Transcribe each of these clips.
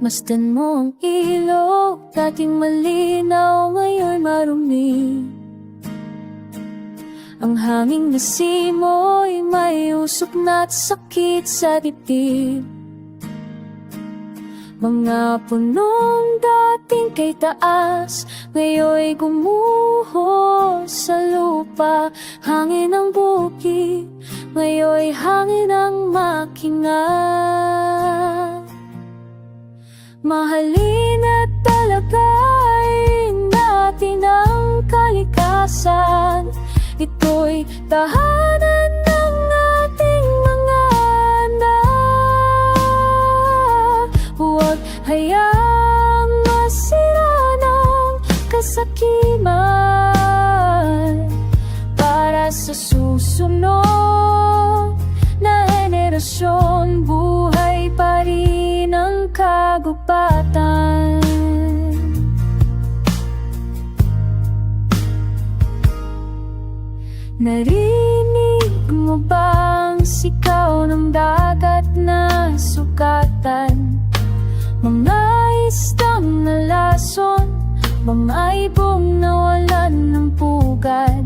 Masdan mo ang ilog Dating malinaw Ngayon marumi. Ang hanging nasimoy May usok na't sakit sa dibdib. Mga punong dating kay taas Ngayon'y gumuho sa lupa. Hangin ng bukid Ngayon'y hangin ng makina Mahalin at talagayin natin ang kalikasan. Ito'y tahanan Narinig mo ba ang sikaw ng dagat na sukatan? Mga istang nalason, mga ibong nawalan ng pugad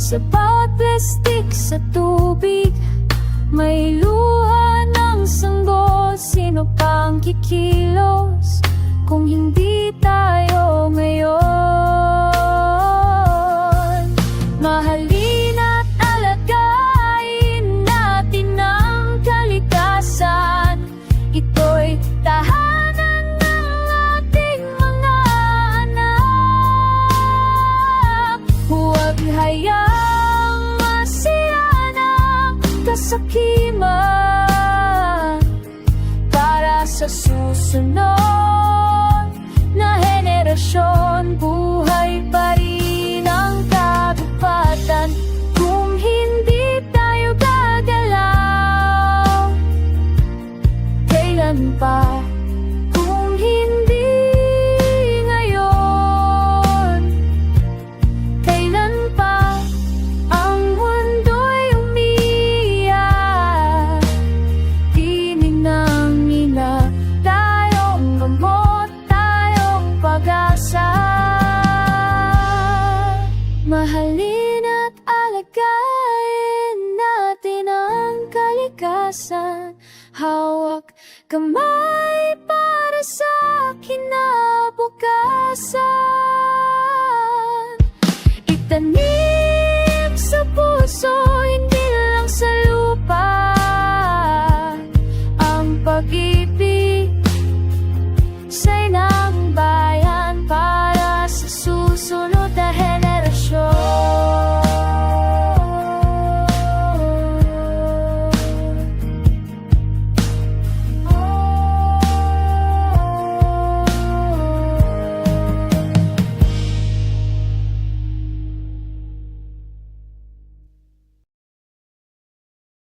Sa bawat plastik sa tubig, may luha ng sanggol Sino pa ang kikilos kung hindi tayo ngayon? kamay para sa kinabukasan. Itanim sa puso, hindi lang sa lupa. Ang pag-ibig